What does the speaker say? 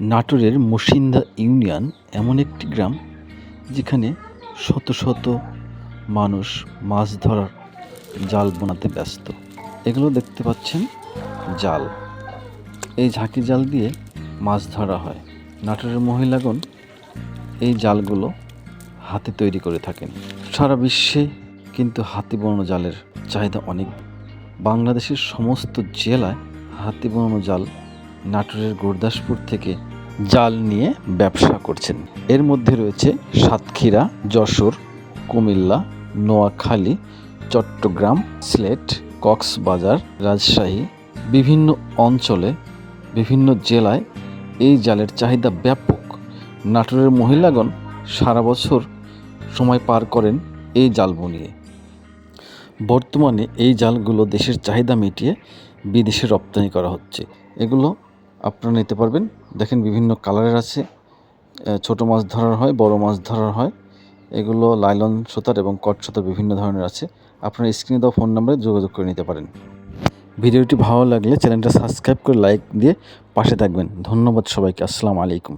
নাটোরের মুসিন্দা ইউনিয়ন এমন একটি গ্রাম যেখানে শত শত মানুষ মাছ ধরার জাল বোনাতে ব্যস্ত। এগুলো দেখতে পাচ্ছেন জাল। এই ঝাঁকি জাল দিয়ে মাছ ধরা হয়। নাটোরের মহিলাগণ এই জালগুলো হাতে তৈরি করে থাকেন। সারা বিশ্বে কিন্তু হাতি বোনানো জালের চাহিদা অনেক। বাংলাদেশের সমস্ত জেলায় হাতি বোনানো জাল নাটোরের গুরদাসপুর থেকে জাল নিয়ে ব্যবসা করছেন। এর মধ্যে রয়েছে সাতক্ষীরা, যশোর, কুমিল্লা, নোয়াখালী, চট্টগ্রাম, সিলেট, কক্সবাজার, রাজশাহী, বিভিন্ন অঞ্চলে, বিভিন্ন জেলায় এই জালের চাহিদা ব্যাপক। নাটোরের মহিলাগণ সারা বছর সময় পার করেন এই জাল বুনিয়ে। বর্তমানে এই জালগুলো দেশের চাহিদা মিটিয়ে বিদেশে রপ্তানি করা হচ্ছে। এগুলো আপনারা নিতে পারবেন। দেখেন বিভিন্ন কালারের আছে। ছোট মাছ ধরার হয়, বড় মাছ ধরার হয়। এগুলো লাইলন সুতার এবং কট সুতার বিভিন্ন ধরনের আছে। আপনারা স্ক্রিনে দেওয়া ফোন নাম্বারে যোগাযোগ করে নিতে পারেন। ভিডিওটি ভালো লাগলে চ্যানেলটা সাবস্ক্রাইব করে লাইক দিয়ে পাশে থাকবেন। ধন্যবাদ সবাইকে। আসসালামু আলাইকুম।